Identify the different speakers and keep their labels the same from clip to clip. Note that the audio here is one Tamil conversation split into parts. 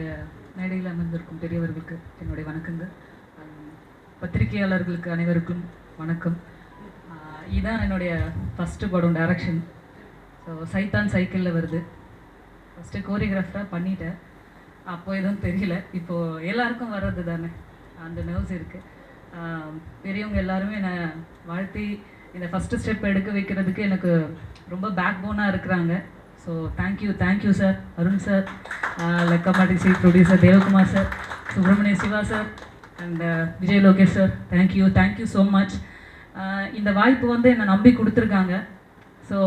Speaker 1: மேடையில் அமர்ந்திருக்கும் பெரியவர்களுக்கு என்னுடைய வணக்கங்கள். பத்திரிகையாளர்களுக்கு அனைவருக்கும் வணக்கம். இதுதான் இதான் என்னுடைய ஃபஸ்ட்டு படம் டைரக்ஷன் ஸோ சைத்தான் சைக்கிளில் வருது. ஃபஸ்ட்டு கோரியோகிராஃபராக பண்ணிட்டேன். அப்போ எதுவும் தெரியல. இப்போது எல்லாருக்கும் வர்றது தானே. அந்த நர்வ்ஸ் இருக்குது பெரியவங்க எல்லாருமே என்னை வாழ்த்தி இந்த ஃபஸ்ட்டு ஸ்டெப் எடுக்க வைக்கிறதுக்கு எனக்கு ரொம்ப பேக் போனாக இருக்கிறாங்க. So thank you thank you sir Arun sir லக்கமாட்டிசி producer Devakumar sir Subramaniya Siva sir and Vijay Lokesh sir thank you thank you so much இந்த வாய்ப்பு வந்து என்னை நம்பி கொடுத்துருக்காங்க. ஸோ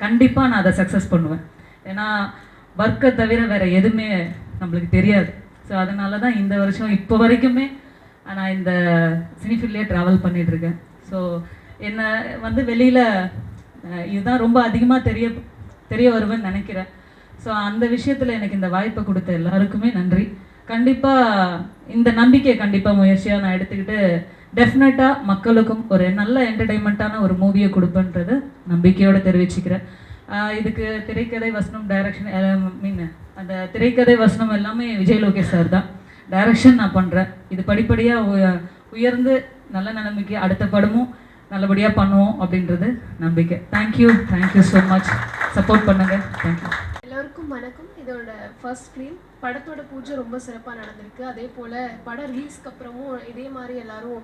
Speaker 1: கண்டிப்பாக நான் அதை சக்ஸஸ் பண்ணுவேன். ஏன்னா ஒர்க்கை தவிர வேறு எதுவுமே நம்மளுக்கு தெரியாது. ஸோ அதனால தான் இந்த வருஷம் இப்போ வரைக்குமே நான் இந்த சினிஃபீல்ட்லேயே ட்ராவல் பண்ணிகிட்ருக்கேன் ஸோ என்னை வந்து வெளியில் இதுதான் ரொம்ப அதிகமாக தெரிய தெரிய வருவேன்னு நினைக்கிறேன். ஸோ அந்த விஷயத்தில் எனக்கு இந்த வாய்ப்பை கொடுத்த எல்லாருக்குமே நன்றி. கண்டிப்பாக இந்த நம்பிக்கையை கண்டிப்பாக முயற்சியாக நான் எடுத்துக்கிட்டு டெஃபினட்டாக மக்களுக்கும் ஒரு நல்ல என்டர்டைன்மெண்ட்டான ஒரு மூவியை கொடுப்பேன்றது நம்பிக்கையோடு தெரிவிச்சுக்கிறேன். இதுக்கு திரைக்கதை வசனம் டைரக்ஷன் மீன் அந்த திரைக்கதை வசனம் எல்லாமே விஜய் லோகேஷ் சார் தான். டைரக்ஷன் நான் பண்ணுறேன் இது படிப்படியாக உயர்ந்து நல்ல நிலைமைக்கு அடுத்த படமும் நல்லபடியாக பண்ணுவோம் அப்படின்றது நம்பிக்கை. Thank you thank you so much support பண்ணுங்க. தேங்க்யூ
Speaker 2: எல்லோருக்கும் வணக்கம். இதோட ஃபர்ஸ்ட் ஃபிலிம் படத்தோட பூஜை ரொம்ப சிறப்பாக நடந்திருக்கு. அதே போல் படம் ரிலீஸ்க்கு அப்புறமும் இதே மாதிரி எல்லாரும்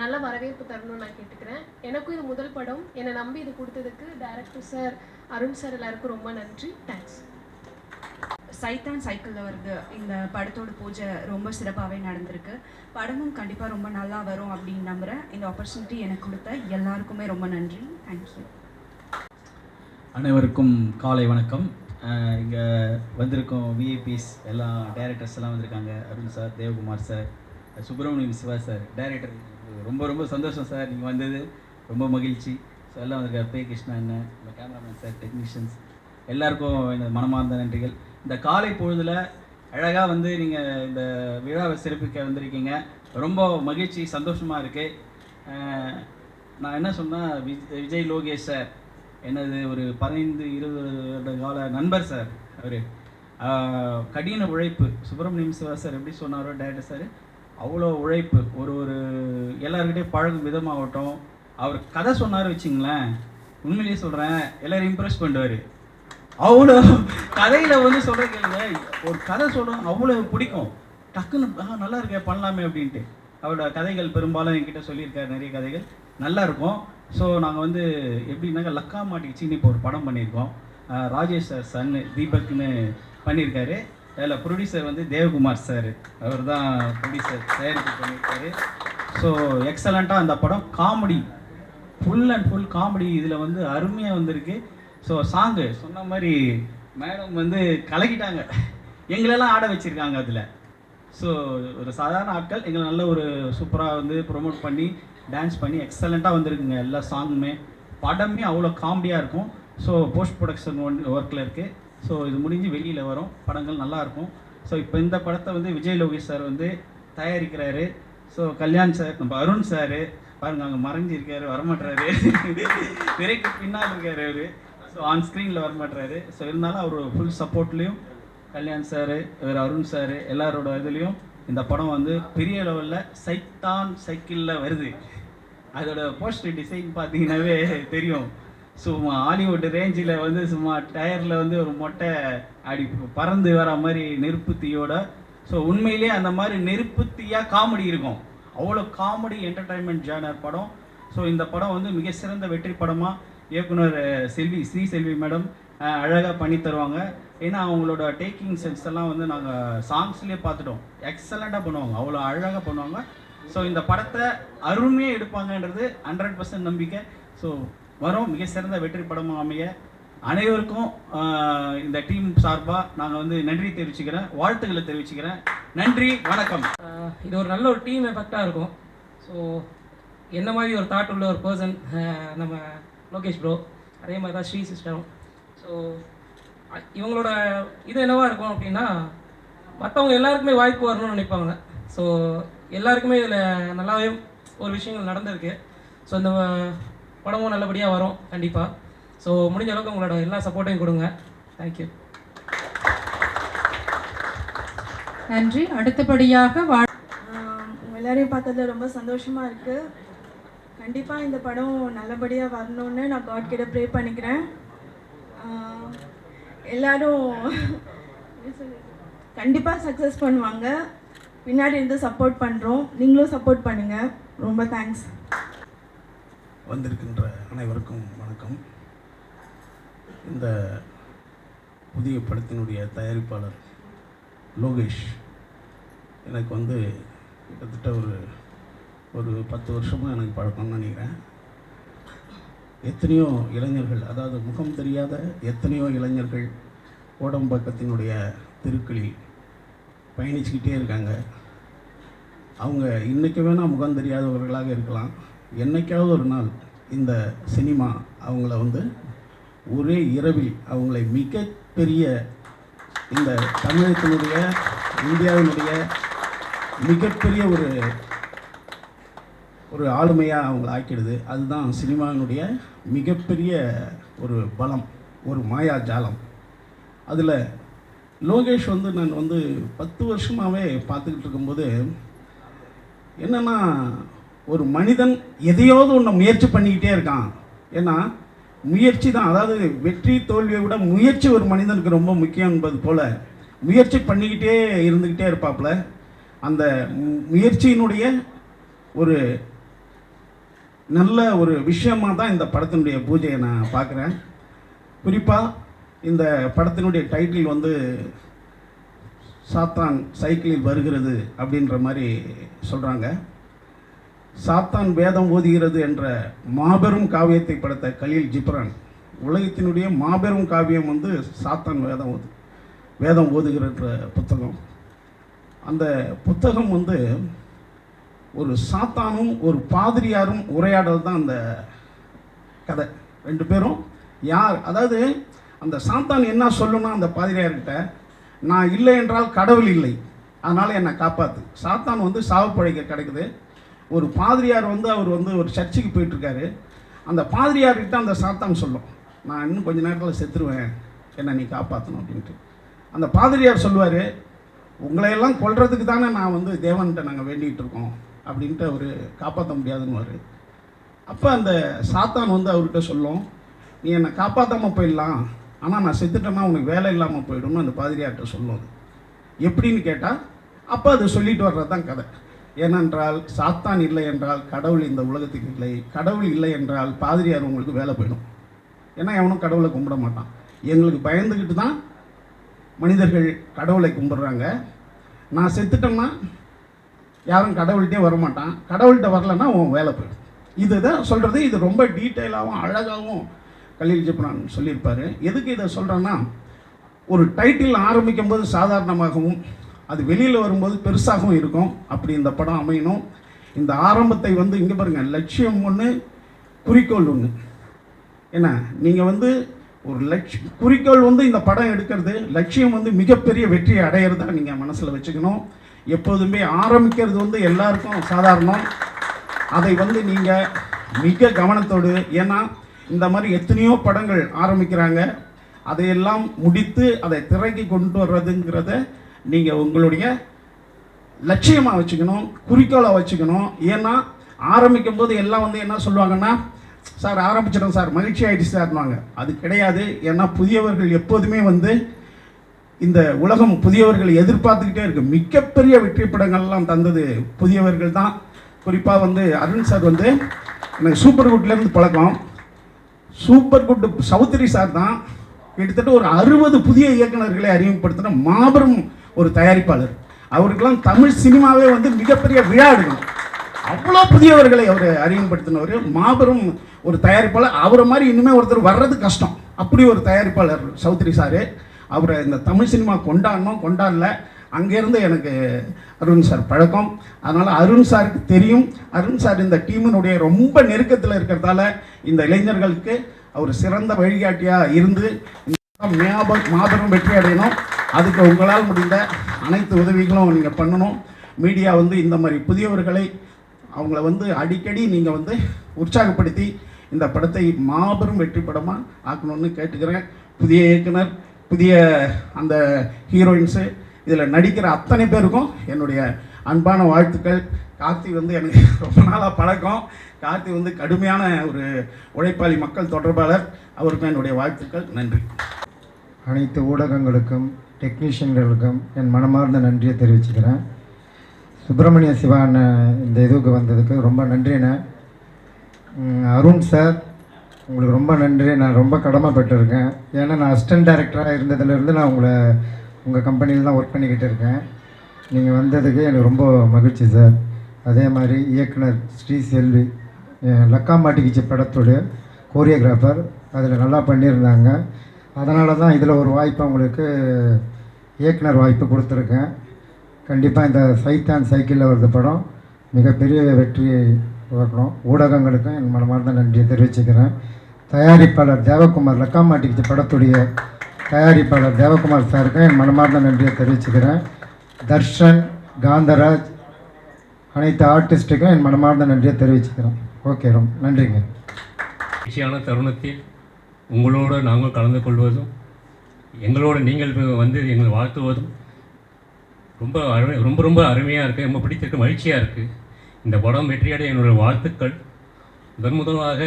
Speaker 2: நல்ல வரவேற்பு தரணும்னு நான் கேட்டுக்கிறேன். எனக்கும் இது முதல் படம். என்னை நம்பி இது கொடுத்ததுக்கு டேரக்டர் சார் அருண் சார் எல்லாருக்கும் ரொம்ப நன்றி. தேங்க்ஸ்
Speaker 3: சைத்தான் சைக்கிளில் வருது. இந்த படத்தோட பூஜை ரொம்ப சிறப்பாகவே நடந்திருக்கு. படமும் கண்டிப்பாக ரொம்ப நல்லா வரும் அப்படின்னு நம்புகிறேன் இந்த ஆப்பர்ச்சுனிட்டி எனக்கு கொடுத்த எல்லாருக்குமே ரொம்ப நன்றி. தேங்க்யூ
Speaker 4: அனைவருக்கும் காலை வணக்கம். இங்கே வந்திருக்கோம் விஐபிஸ் எல்லாம் டைரக்டர்ஸ் எல்லாம் வந்திருக்காங்க. Arun sir Devakumar sir Subramaniam Siva sir director ரொம்ப ரொம்ப சந்தோஷம் சார் நீங்கள் வந்தது. ரொம்ப மகிழ்ச்சி. ஸோ எல்லாம் வந்திருக்காரு. பே கிருஷ்ணா என்ன இந்த கேமராமேன் சார் டெக்னீஷியன்ஸ் எல்லாருக்கும் எனது மனமார்ந்த நன்றிகள். இந்த காலை பொழுதில் அழகாக வந்து நீங்கள் இந்த விழாவை சிறப்பிக்க வந்திருக்கீங்க. ரொம்ப மகிழ்ச்சி சந்தோஷமாக இருக்குது நான் என்ன சொன்னால் விஜய் லோகேஷ் சார் எனது ஒரு பதினைந்து இருபது வருட கால நண்பர் சார் அவர். கடின உழைப்பு. சுப்பிரமணியம் சிவா சார் எப்படி சொன்னாரோ டேரக்டர் சார் அவ்வளோ உழைப்பு. ஒரு ஒரு எல்லாருக்கிட்டையும் பழகும் விதமாகட்டும். அவர் கதை சொன்னார் வச்சுங்களேன். உண்மையிலேயே சொல்கிறேன் எல்லோரும் இம்ப்ரெஸ் பண்ணுவார். அவ்வளோ கதையில் வந்து சொல்கிற கேளுங்க. ஒரு கதை சொல்கிறோம் அவ்வளோ பிடிக்கும். டக்குன்னு ஆ நல்லா இருக்கே பண்ணலாமே அப்படின்ட்டு. அவரோட கதைகள் பெரும்பாலும் என்கிட்ட சொல்லியிருக்காரு நிறைய கதைகள். நல்லா இருக்கும். ஸோ நாங்கள் வந்து எப்படின்னாக்கா லக்கா மாட்டிக்கிச்சின்னு இப்போ ஒரு படம் பண்ணியிருக்கோம். ராஜேஷ் சார் சன்னு தீபக்னு பண்ணியிருக்காரு. அதில் ப்ரொடியூசர் வந்து தேவகுமார் சார். அவர் தான் ப்ரொடியூசர் தயாரிப்பு பண்ணியிருக்காரு. ஸோ எக்ஸலண்ட்டாக அந்த படம். Comedy. Full and full comedy. இதில் வந்து அருமையாக வந்திருக்கு. ஸோ சாங்கு சொன்ன மாதிரி மேடம் வந்து கலக்கிட்டாங்க. எங்களெல்லாம் ஆட வச்சுருக்காங்க அதில். ஸோ ஒரு சாதாரண ஆட்கள் எங்களை நல்ல ஒரு சூப்பராக வந்து ப்ரொமோட் பண்ணி டான்ஸ் பண்ணி எக்ஸலண்ட்டாக வந்திருக்குங்க எல்லா சாங்குமே படமே அவ்வளோ காமெடியாக இருக்கும். ஸோ போஸ்ட் ப்ரொடக்ஷன் ஒன் ஒர்க்கில் இருக்குது ஸோ இது முடிஞ்சு வெளியில் வரும். படங்கள் நல்லாயிருக்கும் ஸோ இப்போ இந்த படத்தை வந்து விஜய் லோகேஷ் சார் வந்து தயாரிக்கிறாரு. ஸோ கல்யாண் சார் நம்ம அருண் சார் பாருங்க அங்கே மறைஞ்சிருக்காரு வரமாட்டுறாரு. திரைக்கு பின்னால் இருக்காரு அவர். ஸோ ஆன் ஸ்க்ரீனில் வரமாட்டுறாரு ஸோ இருந்தாலும் அவர் ஃபுல் சப்போர்ட்லேயும் கல்யாண் சார் இவர் அருண் சார் எல்லாரோட இதுலேயும் இந்த படம் வந்து பெரிய லெவலில் சைத்தான் சைக்கிளில் வருது. அதோட போஸ்டர் டிசைன் பார்த்தீங்கன்னாவே தெரியும். சும்மா ஹாலிவுட் ரேஞ்சில் வந்து சும்மா டயரில் வந்து ஒரு மொட்டை அப்படி பறந்து வர மாதிரி நெருப்பு தீயோட ஸோ உண்மையிலேயே அந்த மாதிரி நெருப்பு தீயாக காமெடி இருக்கும். அவ்வளோ காமெடி என்டர்டைன்மெண்ட் ஜேனர் படம். ஸோ இந்த படம் வந்து மிக சிறந்த வெற்றி படமாக இயக்குனர் செல்வி ஸ்ரீ செல்வி மேடம் அழகாக பண்ணி தருவாங்க. ஏன்னா அவங்களோட டேக்கிங் சென்ஸ் எல்லாம் வந்து நாங்கள் சாங்ஸ்லேயே பார்த்துட்டோம். எக்ஸலண்ட்டாக பண்ணுவாங்க. அவ்வளோ அழகாக பண்ணுவாங்க. ஸோ இந்த படத்தை அருமையாக எடுப்பாங்கன்றது ஹண்ட்ரட் பர்சன்ட் நம்பிக்கை. ஸோ வரும். மிக சிறந்த வெற்றி படமாக அமைய. அனைவருக்கும் இந்த டீம் சார்பாக நாங்கள் வந்து நன்றி தெரிவிச்சுக்கிறேன். வாழ்த்துக்களை தெரிவிச்சுக்கிறேன். நன்றி. வணக்கம்.
Speaker 5: இது ஒரு நல்ல ஒரு டீம் எஃபெக்டாக இருக்கும். ஸோ என்ன மாதிரி ஒரு தாட் உள்ள ஒரு பர்சன் நம்ம லோகேஷ் ப்ரோ அதே மாதிரி தான் ஸ்ரீ சிஸ்டரும் ஸோ இவங்களோட இது என்னவா இருக்கும் அப்படின்னா மற்றவங்க எல்லாருக்குமே வாய்ப்பு வரணும்னு நினைப்பாங்க. ஸோ எல்லாருக்குமே இதில் நல்லாவே ஒரு விஷயங்கள் நடந்திருக்கு. ஸோ இந்த படமும் நல்லபடியாக வரும் கண்டிப்பாக ஸோ முடிஞ்ச அளவுக்கு உங்களோட எல்லா சப்போர்ட்டையும் கொடுங்க. தேங்க்யூ
Speaker 6: நன்றி. அடுத்தபடியாக வா
Speaker 7: எல்லாரையும் பார்த்ததுல ரொம்ப சந்தோஷமாக இருக்குது கண்டிப்பாக இந்த படம் நல்லபடியாக வரணும்னு நான் காட் கிட்ட ப்ரே பண்ணிக்கிறேன். எல்லாரும் கண்டிப்பாக சக்ஸஸ் பண்ணுவாங்க. பின்னாடி இருந்து சப்போர்ட் பண்ணுறோம் நீங்களும் சப்போர்ட் பண்ணுங்கள் ரொம்ப தேங்க்ஸ்
Speaker 8: வந்திருக்கின்ற அனைவருக்கும் வணக்கம். இந்த புதிய படத்தினுடைய தயாரிப்பாளர் லோகேஷ் எனக்கு வந்து கிட்டத்தட்ட ஒரு ஒரு பத்து வருஷமாக எனக்கு பழக்கம்னு நினைக்கிறேன். எத்தனையோ இளைஞர்கள் அதாவது முகம் தெரியாத எத்தனையோ இளைஞர்கள் ஓடம்பக்கத்தினுடைய தெருக்களில் பயணிச்சுக்கிட்டே இருக்காங்க. அவங்க இன்றைக்கு வேணால் முகம் தெரியாதவர்களாக இருக்கலாம். என்னைக்காவது ஒரு நாள் இந்த சினிமா அவங்கள வந்து ஒரே இரவில் அவங்களை மிகப்பெரிய இந்த தமிழகத்தினுடைய இந்தியாவினுடைய மிகப்பெரிய ஒரு ஒரு ஆளுமையாக அவங்கள ஆக்கிடுது. அதுதான் சினிமாவினுடைய மிகப்பெரிய ஒரு பலம் ஒரு மாயாஜாலம். அதில் லோகேஷ் வந்து நான் வந்து பத்து வருஷமாகவே பார்த்துக்கிட்டு இருக்கும்போது என்னென்னா ஒரு மனிதன் எதையாவது ஒன்று முயற்சி பண்ணிக்கிட்டே இருக்கான். ஏன்னா முயற்சி தான் அதாவது வெற்றி தோல்வியை விட முயற்சி ஒரு மனிதனுக்கு ரொம்ப முக்கியம் என்பது போல் முயற்சி பண்ணிக்கிட்டே இருந்துக்கிட்டே இருப்பாப்புல. அந்த முயற்சியினுடைய ஒரு நல்ல ஒரு விஷயமாக தான் இந்த படத்தினுடைய பூஜையை நான் பார்க்குறேன். குறிப்பாக இந்த படத்தினுடைய டைட்டில் வந்து சாத்தான் சைக்கிளில் வருகிறது அப்படின்ற மாதிரி சொல்கிறாங்க சாத்தான் வேதம் ஓதுகிறது என்ற மாபெரும் காவியத்தை படைத்த கலீல் ஜிப்ரான் உலகத்தினுடைய மாபெரும் காவியம் வந்து சாத்தான் வேதம் ஓது வேதம் ஓதுகிற புத்தகம். அந்த புத்தகம் வந்து ஒரு சாத்தானும் ஒரு பாதிரியாரும் உரையாடல் தான் அந்த கதை. ரெண்டு பேரும். யார் அதாவது அந்த சாத்தான் என்ன சொல்லணும்னா அந்த பாதிரியார்கிட்ட நான் இல்லை என்றால் கடவுள் இல்லை. அதனால் என்னை காப்பாற்று சாத்தான் வந்து சாவு பழைக்க கிடைக்குது. ஒரு பாதிரியார் வந்து அவர் வந்து ஒரு சர்ச்சுக்கு போயிட்டுருக்காரு. அந்த பாதிரியார்கிட்ட அந்த சாத்தான் சொல்லும். நான் இன்னும் கொஞ்ச நேரத்தில் செத்துருவேன். என்னை நீ காப்பாற்றணும் அப்படின்ட்டு. அந்த பாதிரியார் சொல்லுவார் உங்களையெல்லாம் கொள்றதுக்கு தானே நான் வந்து தேவன்கிட்ட நாங்கள் வேண்டிகிட்டு இருக்கோம். அப்படின்ட்டு அவர் காப்பாற்ற முடியாதுன்னு அப்போ அந்த சாத்தான் வந்து அவர்கிட்ட சொல்லும் நீ என்னை காப்பாற்றாமல் போயிடலாம். ஆனால் நான் செத்துட்டேன்னா உனக்கு வேலை இல்லாமல் போயிடும்னு அந்த பாதிரியார்கிட்ட சொல்லும் அது. எப்படின்னு கேட்டால் அப்போ அது சொல்லிட்டு வர்றது தான் கதை. ஏனென்றால் சாத்தான் இல்லை என்றால் கடவுள் இந்த உலகத்துக்கு இல்லை. கடவுள் இல்லை என்றால் பாதிரியார் உங்களுக்கு வேலை போயிடும். ஏன்னா எவனும் கடவுளை கும்பிட மாட்டான். எங்களுக்கு பயந்துக்கிட்டு தான் மனிதர்கள் கடவுளை கும்பிட்றாங்க. நான் செத்துட்டேன்னா யாரும் கடவுள்கிட்டே வரமாட்டான். கடவுள்கிட்ட வரலன்னா உன் வேலை போயிடும். இதுதான் சொல்கிறது இது ரொம்ப டீட்டெயிலாகவும் அழகாகவும் கலீல் ஜிப்ரான் சொல்லியிருப்பார். எதுக்கு இதை சொல்கிறேன்னா ஒரு டைட்டில் ஆரம்பிக்கும் போது சாதாரணமாகவும் அது வெளியில் வரும்போது பெருசாகவும் இருக்கும். அப்படி இந்த படம் அமையணும். இந்த ஆரம்பத்தை வந்து இங்கே பாருங்கள் லட்சியம் ஒன்று குறிக்கோள் ஒன்று என்ன நீங்கள் வந்து ஒரு லட்ச குறிக்கோள் வந்து இந்த படம் எடுக்கிறது லட்சியம் வந்து மிகப்பெரிய வெற்றியை அடையிறதா நீங்கள் மனசில் வச்சுக்கணும். எப்போதுமே ஆரம்பிக்கிறது வந்து எல்லாருக்கும் சாதாரணம். அதை வந்து நீங்கள் மிக கவனத்தோடு ஏன்னா இந்த மாதிரி எத்தனையோ படங்கள் ஆரம்பிக்கிறாங்க. அதையெல்லாம் முடித்து அதை திரைக்கு கொண்டு வர்றதுங்கிறத நீங்கள் உங்களுடைய லட்சியமாக வச்சுக்கணும் குறிக்கோளாக வச்சுக்கணும். ஏன்னா ஆரம்பிக்கும் போது எல்லாம் வந்து என்ன சொல்லுவாங்கன்னா சார் ஆரம்பிச்சிடும் சார் மகிழ்ச்சி ஆகிடுச்சு சார்னுவாங்க அது கிடையாது. ஏன்னா புதியவர்கள் எப்போதுமே வந்து இந்த உலகம் புதியவர்களை எதிர்பார்த்துக்கிட்டே இருக்கு. மிகப்பெரிய வெற்றி படங்கள்லாம் தந்தது புதியவர்கள் தான். குறிப்பாக வந்து அருண் சார் வந்து எனக்கு சூப்பர் குட்லேருந்து பழக்கம். சூப்பர் குட் சௌத்ரி சார் தான் கிட்டத்தட்ட ஒரு அறுபது புதிய இயக்குனர்களை அறிமுகப்படுத்தின மாபெரும் ஒரு தயாரிப்பாளர். அவருக்கெல்லாம் தமிழ் சினிமாவே வந்து மிகப்பெரிய விழா எடுக்கணும். அவ்வளோ புதியவர்களை அவர் அறிமுகப்படுத்தினவர். மாபெரும் ஒரு தயாரிப்பாளர். அவரை மாதிரி இனிமேல் ஒருத்தர் வர்றது கஷ்டம். அப்படி ஒரு தயாரிப்பாளர் சௌத்ரி சார். அவரை இந்த தமிழ் சினிமா கொண்டாடணும் கொண்டாடல. அங்கேருந்து எனக்கு அருண் சார் பழக்கம். அதனால் அருண் சாருக்கு தெரியும். அருண் சார் இந்த டீமினுடைய ரொம்ப நெருக்கத்தில் இருக்கிறதால இந்த இளைஞர்களுக்கு அவர் சிறந்த வழிகாட்டியாக இருந்து மாபெரும் வெற்றி அடையணும். அதுக்கு உங்களால் முடிந்த அனைத்து உதவிகளும் நீங்கள் பண்ணணும். மீடியா வந்து இந்த மாதிரி புதியவர்களை அவங்கள வந்து அடிக்கடி நீங்கள் வந்து உற்சாகப்படுத்தி இந்த படத்தை மாபெரும் வெற்றி படமாக ஆக்கணும்னு கேட்டுக்கிறேன். புதிய இயக்குனர் புதிய அந்த ஹீரோயின்ஸு இதில் நடிக்கிற அத்தனை பேருக்கும் என்னுடைய அன்பான வாழ்த்துக்கள். கார்த்தி வந்து எனக்கு ரொம்ப நாளாக பழக்கம். கார்த்தி வந்து கடுமையான ஒரு உழைப்பாளி மக்கள் தொடர்பாளர். அவருக்கும் என்னுடைய வாழ்த்துக்கள். நன்றி.
Speaker 9: அனைத்து ஊடகங்களுக்கும் டெக்னீஷியன்களுக்கும் என் மனமார்ந்த நன்றியை தெரிவிச்சுக்கிறேன். சுப்பிரமணிய சிவா இந்த இதுக்கு வந்ததுக்கு ரொம்ப நன்றிண்ணே. அருண் சார் உங்களுக்கு ரொம்ப நன்றி. நான் ரொம்ப கடமைப்பட்டிருக்கேன். ஏன்னா நான் அசிஸ்டன்ட் டைரக்டராக இருந்ததுலேருந்து நான் உங்களை உங்கள் கம்பெனியில் தான் ஒர்க் பண்ணிக்கிட்டு இருக்கேன். நீங்கள் வந்ததுக்கு எனக்கு ரொம்ப மகிழ்ச்சி சார் அதே மாதிரி இயக்குனர் ஸ்ரீ செல்வி லக்கா மாட்டிக்கிச்சு படத்துடைய கோரியோகிராஃபர் அதில் நல்லா பண்ணியிருந்தாங்க. அதனால தான் இதில் ஒரு வாய்ப்பு உங்களுக்கு இயக்குனர் வாய்ப்பு கொடுத்துருக்கேன். கண்டிப்பாக இந்த சைத்தான் சைக்கிளில் வருது படம். மிகப்பெரிய வெற்றி பார்க்கணும். ஊடகங்களுக்கும் என் மனமார்ந்த நன்றியை தெரிவிச்சுக்கிறேன். தயாரிப்பாளர் தேவகுமார் லக்கா படத்துடைய தயாரிப்பாளர் தேவகுமார் சாருக்கும் என் மனமார்ந்த நன்றியை தெரிவிச்சுக்கிறேன். தர்ஷன் காந்தராஜ் அனைத்து ஆர்டிஸ்ட்டுக்கும் என் மனமார்ந்த நன்றியை தெரிவிச்சுக்கிறேன். ஓகே ரொம்ப நன்றிங்க.
Speaker 10: மகிழ்ச்சியான தருணத்தில் உங்களோடு நாங்கள் கலந்து கொள்வதும் எங்களோட நீங்கள் வந்து எங்களை வாழ்த்துவதும் ரொம்ப அருமை ரொம்ப ரொம்ப அருமையாக இருக்குது ரொம்ப பிடித்திருக்கு மகிழ்ச்சியாக இருக்குது இந்த படம் வெற்றியடைய என்னோடய வாழ்த்துக்கள். முதன் முதலாக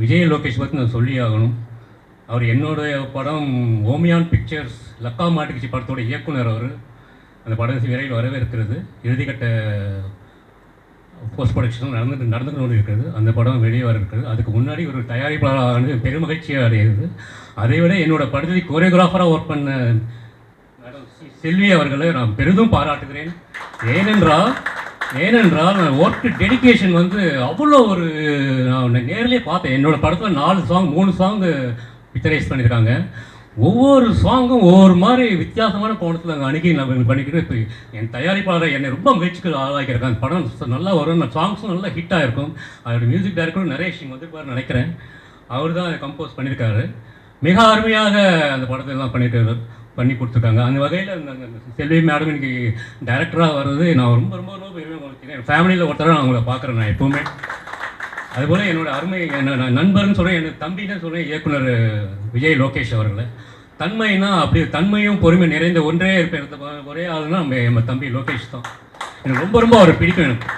Speaker 10: விஜய் லோகேஷ் பற்றி நான் சொல்லி ஆகணும். அவர் என்னுடைய படம் ஓமியான் பிக்சர்ஸ் லக்கா மாட்டுக்குச்சி படத்தோட இயக்குனர் அவர். அந்த படம் விரைவில் வரவேற்கிறது. இறுதிக்கட்ட போஸ்ட் ப்ரொடக்ஷன் நடந்து நடந்து கொண்டு இருக்கிறது அந்த படம் வெளியே வர இருக்கிறது அதுக்கு முன்னாடி ஒரு தயாரிப்பாளரானது பெருமகிழ்ச்சியாக அடைகிறது. அதை விட என்னோட படத்தில் கோரியோகிராஃபராக ஒர்க் பண்ண மேடம் செல்வி அவர்களை நான் பெரிதும் பாராட்டுகிறேன். ஏனென்றால் ஏனென்றால் ஒர்க்கு டெடிகேஷன் வந்து அவ்வளோ ஒரு நான் நேரிலே பார்த்தேன். என்னோட படத்தில் நாலு சாங் மூணு சாங் பிக்சரைஸ் பண்ணியிருக்காங்க. ஒவ்வொரு சாங்கும் ஒவ்வொரு மாதிரி வித்தியாசமான கோணத்தில் அங்கே அணுகி நான் பண்ணிக்கிட்டு இப்போ என் தயாரிப்பாளர் என்னை ரொம்ப முயற்சிகள் ஆளாக்கியிருக்கேன் அந்த படம் நல்லா வரும். சாங்ஸும் நல்லா ஹிட்டாக இருக்கும் அதோட மியூசிக் டைரக்டரும் நரேஷ் சிங் வந்து நினைக்கிறேன். அவர் தான் கம்போஸ் பண்ணியிருக்காரு. மிக அருமையாக அந்த படத்தை எல்லாம் பண்ணியிருக்காரு. பண்ணி கொடுத்துருக்காங்க. அந்த வகையில் அந்த அந்த செல்வி மேடம் இன்னைக்கு டைரக்டராக வர்றது நான் ரொம்ப ரொம்ப ரொம்ப பெருமை என் ஃபேமிலியில் ஒருத்தர நான் அவங்கள பார்க்குறேன் நான் எப்போவுமே. அதுபோல் என்னோடய அருமை என்ன நான் நண்பர்னு சொல்கிறேன் எனக்கு தம்பின்னு சொல்கிறேன் இயக்குனர் விஜய் லோகேஷ் அவர்களை. தன்மைனா அப்படி தன்மையும் பொறுமை நிறைந்த ஒன்றே இருப்பேன். ஒரே ஆளுனா நம்ம நம்ம தம்பி லோகேஷ் தான். எனக்கு ரொம்ப ரொம்ப அவரை பிடிக்கும் எனக்கு.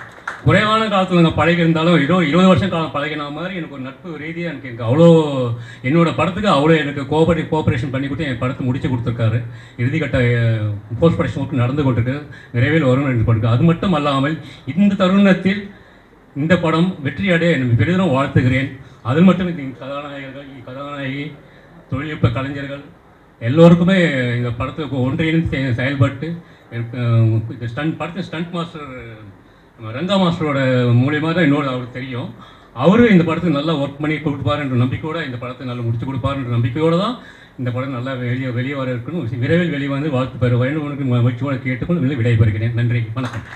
Speaker 10: குறைவான காலத்தில் நாங்கள் பழகி இருந்தாலும் இதோ இருபது வருஷம் காலம் பழகின மாதிரி எனக்கு ஒரு நட்பு ரீதியாக எனக்கு எனக்கு அவ்வளோ என்னோட படத்துக்கு அவ்வளோ எனக்கு கோஆபரேட் கோஆப்ரேஷன் பண்ணி கொடுத்து என் படத்தை முடிச்சு கொடுத்துருக்காரு. இறுதிக்கட்ட போஸ்ட் ப்ரொடக்ஷன் ஒர்க் நடந்து கொண்டிருக்கு. விரைவில் வரும் என்று படுக்கு அது மட்டும் அல்லாமல் இந்த தருணத்தில் இந்த படம் வெற்றி அடைய எனக்கு பெரிதும் வாழ்த்துகிறேன். அது மட்டும் இந்த கதாநாயகர்கள் கதாநாயகி தொழில்நுட்ப கலைஞர்கள் எல்லோருக்குமே இந்த படத்துக்கு ஒன்றிணைந்து செயல்பட்டு எனக்கு, அஹ், இந்த ஸ்டண்ட் ஸ்டண்ட் மாஸ்டர் நம்ம ரங்கா மாஸ்டரோட மூலியமாக தான் இன்னொரு அவருக்கு தெரியும். அவரும் இந்த படத்துக்கு நல்லா ஒர்க் பண்ணி கொடுப்பாருன்ற நம்பிக்கையோட இந்த படத்தை நல்லா முடிச்சு கொடுப்பாருன்ற நம்பிக்கையோடு தான் இந்த படம் நல்லா வெளியே வெளியே வர இருக்கணும். விரைவில் வெளியே வந்து வாழ்த்து பெற வேண்டும் உனக்கு மகிழ்ச்சியோட கேட்டுக்கொண்டு விடைபெறுகிறேன். நன்றி. வணக்கம்.